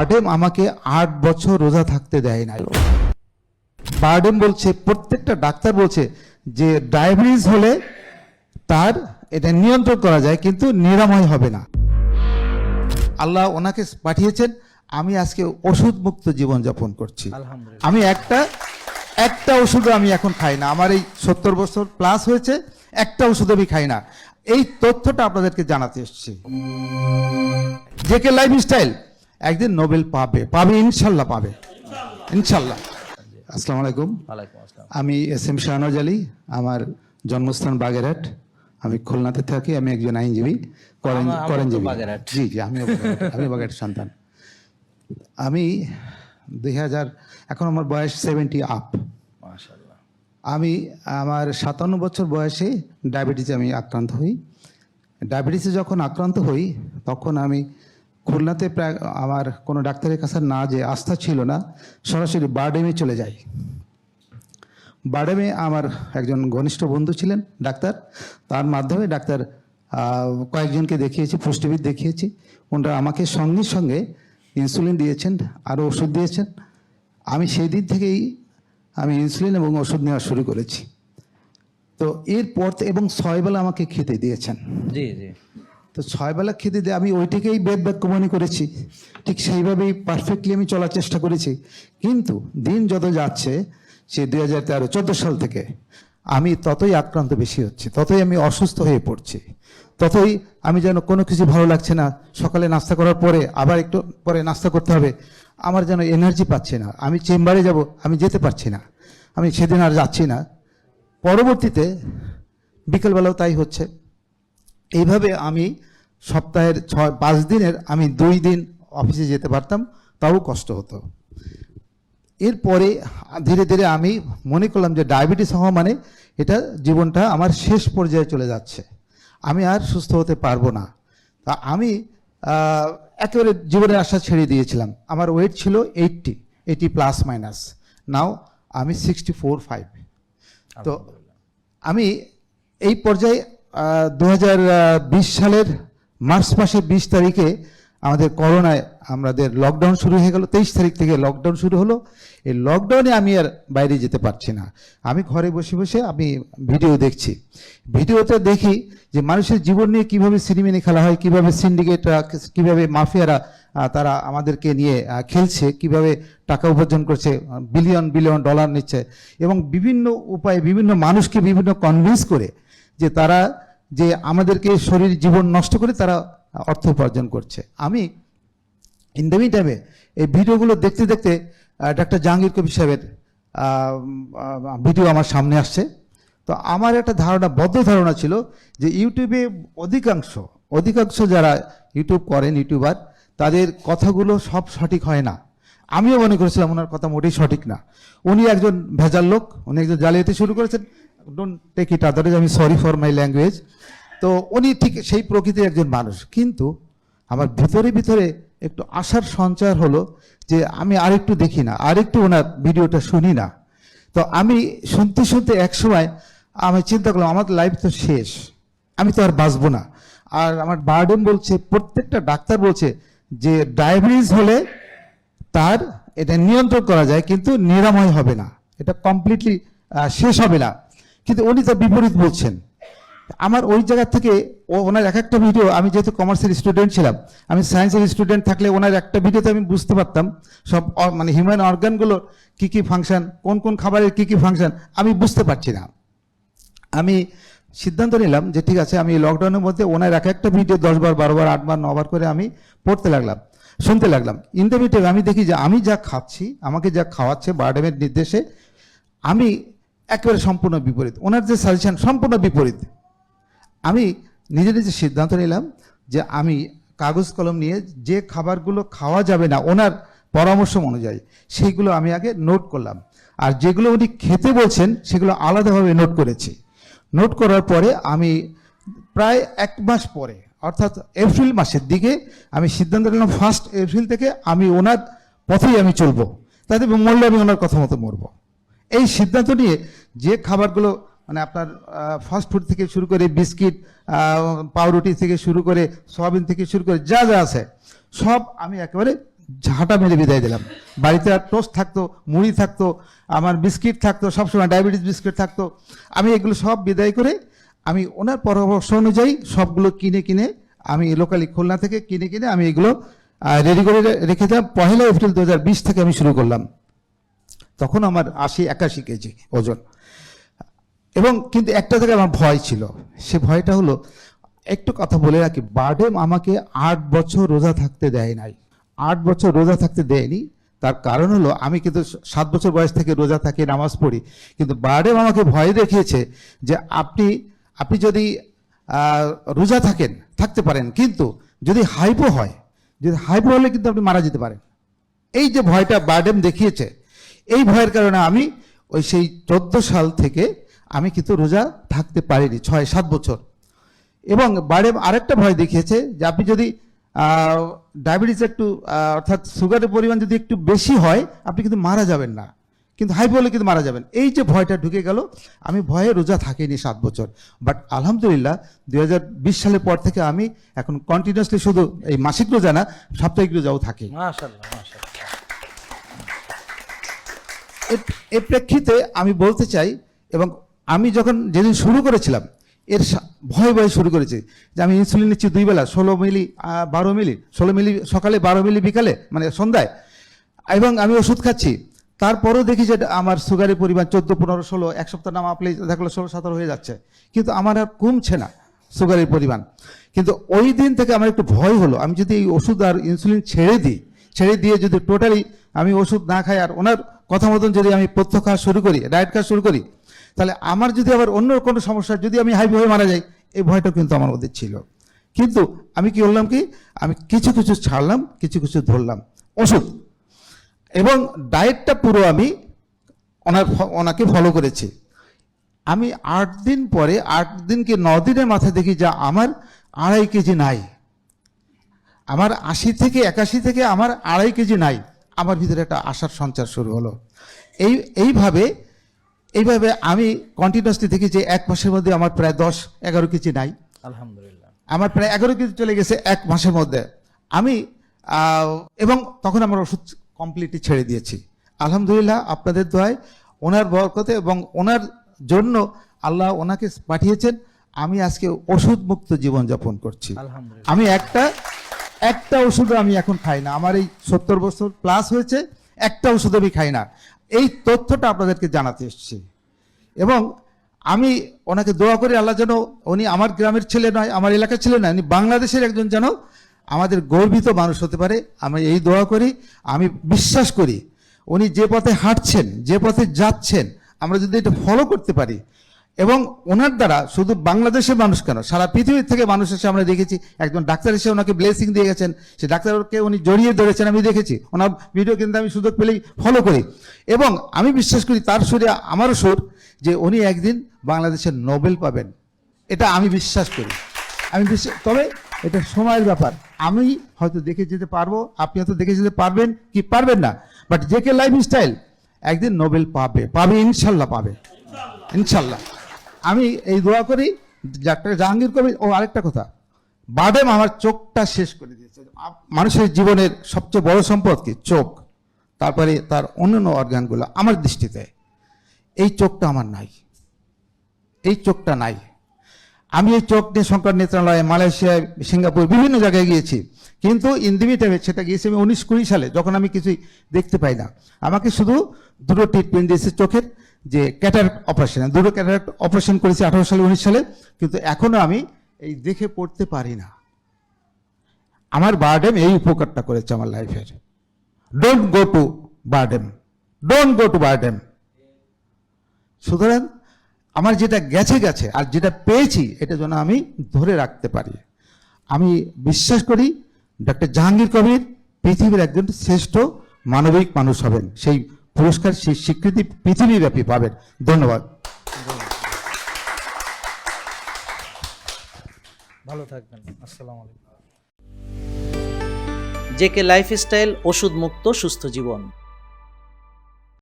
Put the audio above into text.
বার্ডেম আমাকে আট বছর রোজা থাকতে দেয় না বার্ডেম বলছে প্রত্যেকটা ডাক্তার বলছে যে ডায়াবেটিস হলে তার এটা নিয়ন্ত্রণ করা যায় কিন্তু নিরাময় হবে না। আল্লাহ ওনাকে পাঠিয়েছেন আমি আজকে ওষুধ মুক্ত জীবনযাপন করছি। আমি একটা একটা ওষুধও আমি এখন খাই না। আমার এই সত্তর বছর প্লাস হয়েছে একটা ওষুধ আমি খাই না। এই তথ্যটা আপনাদেরকে জানাতে এসেছি। যে কে লাইফ স্টাইল একদিন নোবেল পাবে পাবে ইনশাল্লাহ পাবে। ইনশাল্লাহ। আসসালামু আলাইকুম। আমি এস এম শাহনজ আলী আমার জন্মস্থান বাগেরহাট। আমি খুলনাতে থাকি আমি একজন আইনজীবী করেন করেনজীবী। জি জি আমি আমি বাগেরহাট সন্তান। আমি দুই হাজার এখন আমার বয়স সেভেন্টি আপ আমি আমার সাতান্ন বছর বয়সে ডায়াবেটিসে আমি আক্রান্ত হই। ডায়াবেটিসে যখন আক্রান্ত হই তখন আমি খুলনাতে প্রায় আমার কোনো ডাক্তারের কাছে না যে আস্থা ছিল না, সরাসরি বারডেমে চলে যাই। বারডেমে আমার একজন ঘনিষ্ঠ বন্ধু ছিলেন ডাক্তার। তার মাধ্যমে ডাক্তার কয়েকজনকে দেখিয়েছি, পুষ্টিবিদ দেখিয়েছি। ওনারা আমাকে সঙ্গে সঙ্গে ইনসুলিন দিয়েছেন, আরও ওষুধ দিয়েছেন। আমি সেই দিন থেকেই আমি ইনসুলিন এবং ওষুধ নেওয়া শুরু করেছি। তো এরপর এবং ছয় বেলা আমাকে খেতে দিয়েছেন। জি জি। তো ছয় বেলা খেতে দিয়ে আমি ওইটাকেই বেদ বাক্য মনে করেছি। ঠিক সেইভাবেই পারফেক্টলি আমি চলার চেষ্টা করেছি। কিন্তু দিন যত যাচ্ছে, সে দুই হাজার তেরো, চোদ্দ সাল থেকে আমি ততই আক্রান্ত বেশি হচ্ছে, ততই আমি অসুস্থ হয়ে পড়ছি, ততই আমি যেন কোনো কিছু ভালো লাগছে না। সকালে নাস্তা করার পরে আবার একটু পরে নাস্তা করতে হবে, আমার যেন এনার্জি পাচ্ছে না। আমি চেম্বারে যাব, আমি যেতে পারছি না, আমি সেদিন আর যাচ্ছি না। পরবর্তীতে বিকেলবেলাও তাই হচ্ছে। এইভাবে আমি সপ্তাহের ছয় পাঁচ দিনের আমি দুই দিন অফিসে যেতে পারতাম তাও কষ্ট হতো। এরপরে ধীরে ধীরে আমি মনে করলাম যে ডায়াবেটিস হওয়া মানে এটা জীবনটা আমার শেষ পর্যায়ে চলে যাচ্ছে। আমি আর সুস্থ হতে পারব না। তা আমি একেবারে জীবনের আশা ছেড়ে দিয়েছিলাম। আমার ওয়েট ছিল eighty eighty plus minus now আমি সিক্সটি ফোর ফাইভ তো আমি এই পর্যায়ে দু হাজার বিশ সালের মার্চ মাসের বিশ তারিখে আমাদের করোনায় আমাদের লকডাউন শুরু হয়ে গেল। তেইশ তারিখ থেকে লকডাউন শুরু হলো। এই লকডাউনে আমি আর বাইরে যেতে পারছি না। আমি ঘরে বসে বসে আমি ভিডিও দেখছি। ভিডিওতে দেখি যে মানুষের জীবন নিয়ে কীভাবে সিনেমিনি খেলা হয়, কীভাবে সিন্ডিকেটরা কীভাবে মাফিয়ারা তারা আমাদেরকে নিয়ে খেলছে, কীভাবে টাকা উপার্জন করছে বিলিয়ন বিলিয়ন ডলার নিচ্ছে এবং বিভিন্ন উপায়ে বিভিন্ন মানুষকে বিভিন্ন কনভিন্স করে যে তারা যে আমাদেরকে শরীর, জীবন নষ্ট করে তারা অর্থ উপার্জন করছে। আমি ইন দ্য টাইমে এই ভিডিওগুলো দেখতে দেখতে ডাক্তার জাহাঙ্গীর কবির সাহেবের ভিডিও আমার সামনে আসছে। তো আমার একটা ধারণা, বদ্ধ ধারণা ছিল যে ইউটিউবে অধিকাংশ অধিকাংশ যারা ইউটিউব করেন, ইউটিউবার, তাদের কথাগুলো সব সঠিক হয় না। আমিও মনে করেছিলাম, ওনার কথা মোটেই সঠিক না। উনি একজন ভেজাল লোক, উনি একজন জালিয়াতি শুরু করেছেন। ডোন্ট টেক ইট আদারেজ আমি সরি ফর মাই ল্যাঙ্গুয়েজ তো উনি ঠিক সেই প্রকৃতির একজন মানুষ। কিন্তু আমার ভিতরে ভিতরে একটু আশার সঞ্চার হলো যে আমি আরেকটু দেখি না, আরেকটু ওনার ভিডিওটা শুনি না। তো আমি শুনতে শুনতে এক সময় আমি চিন্তা করলাম, আমার লাইফ তো শেষ, আমি তো আর বাঁচবো না। আর আমার বার্ডেন বলছে, প্রত্যেকটা ডাক্তার বলছে যে ডায়াবেটিস হলে তার এটা নিয়ন্ত্রণ করা যায়, কিন্তু নিরাময় হবে না। এটা কমপ্লিটলি শেষ হবে না। কিন্তু উনি তো বিপরীত বলছেন। আমার ওই জায়গা থেকে ও, ওনার এক একটা ভিডিও আমি যেহেতু কমার্সের স্টুডেন্ট ছিলাম, আমি সায়েন্সের স্টুডেন্ট থাকলে ওনার একটা ভিডিওতে আমি বুঝতে পারতাম সব মানে হিউম্যান অর্গানগুলো কি কি ফাংশন কোন কোন খাবারের কি কি ফাংশন আমি বুঝতে পারছি না। আমি সিদ্ধান্ত নিলাম যে ঠিক আছে, আমি লকডাউনের মধ্যে ওনার এক একটা ভিডিও দশবার বারোবার আটবার নবার করে আমি পড়তে লাগলাম, শুনতে লাগলাম। ইন দ্য আমি দেখি যে আমি যা খাচ্ছি, আমাকে যা খাওয়াচ্ছে বারডেমের নির্দেশে, আমি একেবারে সম্পূর্ণ বিপরীত। ওনার যে সাজেশন সম্পূর্ণ বিপরীত। আমি নিজে নিজে সিদ্ধান্ত নিলাম যে আমি কাগজ কলম নিয়ে যে খাবারগুলো খাওয়া যাবে না, ওনার পরামর্শ অনুযায়ী, সেইগুলো আমি আগে নোট করলাম। আর যেগুলো উনি খেতে বলছেন, সেগুলো আলাদাভাবে নোট করেছি। নোট করার পরে আমি প্রায় এক মাস পরে, অর্থাৎ এপ্রিল মাসের দিকে আমি সিদ্ধান্ত নিলাম ফার্স্ট এপ্রিল থেকে আমি ওনার পথেই আমি চলবো। তাতে মরলে আমি ওনার কথা মতো মরবো। এই সিদ্ধান্ত নিয়ে যে খাবারগুলো মানে আপনার ফাস্ট ফুড থেকে শুরু করে বিস্কিট পাউরুটি থেকে শুরু করে সয়াবিন থেকে শুরু করে যা যা আছে, সব আমি একেবারে ঝাঁটা মেরে বিদায় দিলাম। বাড়িতে আর টোস্ট থাকতো, মুড়ি থাকতো, আমার বিস্কিট থাকতো, সবসময় ডায়াবেটিস বিস্কিট থাকতো। আমি এগুলো সব বিদায় করে আমি ওনার পরামর্শ অনুযায়ী সবগুলো কিনে কিনে আমি লোকালি খুলনা থেকে কিনে কিনে আমি এগুলো রেডি করে রেখে দিলাম। পহেলা এপ্রিল দু হাজার বিশ থেকে আমি শুরু করলাম। তখন আমার আশি একাশি কেজি ওজন। এবং কিন্তু একটা জায়গায় আমার ভয় ছিল। সে ভয়টা হলো, একটু কথা বলে রাখি, বার্ডেম আমাকে আট বছর রোজা থাকতে দেয় নাই। আট বছর রোজা থাকতে দেয়নি। তার কারণ হলো, আমি কিন্তু সাত বছর বয়স থেকে রোজা থাকি, নামাজ পড়ি। কিন্তু বার্ডেম আমাকে ভয় দেখিয়েছে যে আপনি আপনি যদি রোজা থাকেন, থাকতে পারেন, কিন্তু যদি হাইপো হয়, যদি হাইপো হলে কিন্তু আপনি মারা যেতে পারেন। এই যে ভয়টা বার্ডেম দেখিয়েছে এই ভয়ের কারণে আমি ওই সেই চোদ্দ সাল থেকে আমি কিন্তু রোজা থাকতে পারিনি, ছয়, সাত বছর। এবং বার্ডেম আরেকটা ভয় দেখিয়েছে যে আপনি যদি ডায়াবেটিস একটু অর্থাৎ সুগারের পরিমাণ যদি একটু বেশি হয়, আপনি কিন্তু মারা যাবেন না। কিন্তু হাইপো হলে কিন্তু মারা যাবেন। এই যে ভয়টা ঢুকে গেল, আমি ভয়ে রোজা থাকিনি সাত বছর। বাট আলহামদুলিল্লাহ দু হাজার বিশ সালের পর থেকে আমি এখন কন্টিনিউয়াসলি শুধু এই মাসিক রোজা না, সাপ্তাহিক রোজাও থাকি। এর প্রেক্ষিতে আমি বলতে চাই এবং আমি যখন যেদিন শুরু করেছিলাম, এর ভয়ে ভয়ে শুরু করেছি যে আমি ইনসুলিন নিচ্ছি দুই বেলা, ষোলো মিলি বারো মিলি, ষোলো মিলি সকালে, বারো মিলি বিকালে মানে সন্ধ্যায়। এবং আমি ওষুধ খাচ্ছি। তারপরেও দেখি যে আমার সুগারের পরিমাণ চোদ্দ, পনেরো, ষোলো, এক সপ্তাহ নাম আপনি দেখল ষোলো, সতেরো হয়ে যাচ্ছে। কিন্তু আমার আর কমছে না সুগারের পরিমাণ। কিন্তু ওই দিন থেকে আমার একটু ভয় হলো। আমি যদি এই ওষুধ আর ইনসুলিন ছেড়ে দিই, ছেড়ে দিয়ে যদি টোটালি আমি ওষুধ না খাই আর ওনার কথা মতন যদি আমি পথ্য খাওয়া শুরু করি, ডায়েট খাওয়া শুরু করি, তাহলে আমার যদি আবার অন্য কোনো সমস্যা, যদি আমি হাইপি হয়ে মারা যাই, এই ভয়টা কিন্তু আমার মধ্যে ছিল। কিন্তু আমি কি করলাম কি? আমি কিছু কিছু ছাড়লাম, কিছু কিছু ধরলাম। ওষুধ। এবং ডায়েটটা পুরো আমি ওনার ওনাকে ফলো করেছি। আমি আট দিন পরে, আট দিন কি ন দিনের মাথায় দেখি যা আমার আড়াই কেজি নাই। আমার আশি থেকে একাশি থেকে আমার আড়াই কেজি নাই। আমার ভিতরে একটা আশার সঞ্চার শুরু হলো। এই এইভাবে এইভাবে আমি কন্টিনিউসলি দেখি যে এক মাসের মধ্যে আমার প্রায় দশ এগারো কেজি নাই। আলহামদুলিল্লাহ। আমার প্রায় এগারো কেজি চলে গেছে এক মাসের মধ্যে। আমি এবং তখন আমার ওষুধ কমপ্লিটলি ছেড়ে দিয়েছি। আলহামদুলিল্লাহ আপনাদের দোয়ায় ওনার বরকতে এবং ওনার জন্য আল্লাহ ওনাকে পাঠিয়েছেন। আমি আজকে ওষুধ মুক্ত জীবনযাপন করছি। আমি একটা একটা ওষুধ আমি এখন খাই না। আমার এই সত্তর বছর প্লাস হয়েছে, একটা ওষুধ আমি খাই না। এই তথ্যটা আপনাদেরকে জানাতে এসেছি। এবং আমি ওনাকে দোয়া করি আল্লাহ যেন উনি আমার গ্রামের ছেলে নয়, আমার এলাকার ছেলে নয়, উনি বাংলাদেশের একজন যেন আমাদের গর্বিত মানুষ হতে পারে। আমি এই দোয়া করি, আমি বিশ্বাস করি উনি যে পথে হাঁটছেন, যে পথে যাচ্ছেন, আমরা যদি এটা ফলো করতে পারি এবং ওনার দ্বারা শুধু বাংলাদেশের মানুষ কেন, সারা পৃথিবীর থেকে মানুষ এসে আমরা দেখেছি, একজন ডাক্তার এসে ওনাকে ব্লেসিং দিয়ে গেছেন, সে ডাক্তারকে উনি জড়িয়ে ধরেছেন, আমি দেখেছি। ওনার ভিডিও কিন্তু আমি সুযোগ পেলেই ফলো করি। এবং আমি বিশ্বাস করি তার সুরে আমারও সুর যে উনি একদিন বাংলাদেশের নোবেল পাবেন। এটা আমি বিশ্বাস করি। আমি বিশ্বাস, তবে এটা সময়ের ব্যাপার। আমি হয়তো দেখে যেতে পারব, আপনি হয়তো দেখে যেতে পারবেন কি পারবেন না। বাট যে কে লাইফ স্টাইল একদিন নোবেল পাবে পাবে, ইনশাল্লাহ পাবে। ইনশাল্লাহ। আমি এই দোয়া করি, ডাক্তার জাহাঙ্গীর কবির ও আরেকটা কথা। বাডেম আমার চোখটা শেষ করে দিয়েছে। মানুষের জীবনের সবচেয়ে বড় সম্পদ কি? চোখ। তারপরে তার অন্যান্য অর্গানগুলো আমার দৃষ্টিতে। এই চোখটা আমার নাই। এই চোখটা নাই। আমি এই চোখ নিয়ে শঙ্কর নেত্রালয়ে, মালয়েশিয়ায়, সিঙ্গাপুর, বিভিন্ন জায়গায় গিয়েছি। কিন্তু টাইমে সেটা গিয়েছি আমি উনিশ কুড়ি সালে, যখন আমি কিছুই দেখতে পাই না। আমাকে শুধু দুটো ট্রিটমেন্ট দিয়েছে চোখের। যে ক্যাটার অপারেশন দুটো ক্যাটার অপারেশন করেছি আঠারো সালে, উনিশ সালে, কিন্তু এখনও আমি এই দেখে পড়তে পারি না। আমার বার্ডেম এই উপকারটা করেছে আমার লাইফের don't go to BIRDEM don't go to BIRDEM সুতরাং আমার যেটা গেছে গেছে, আর যেটা পেয়েছি, এটা যেন আমি ধরে রাখতে পারি। আমি বিশ্বাস করি ডক্টর জাহাঙ্গীর কবির পৃথিবীর একজন শ্রেষ্ঠ মানবিক মানুষ হবেন। সেই পুরস্কার সেই স্বীকৃতি পৃথিবীব্যাপী পাবেন। ধন্যবাদ। ভালো থাকবেন। আসসালাম আলাইকুম। জেকে লাইফস্টাইল ওষুধ মুক্ত সুস্থ জীবন।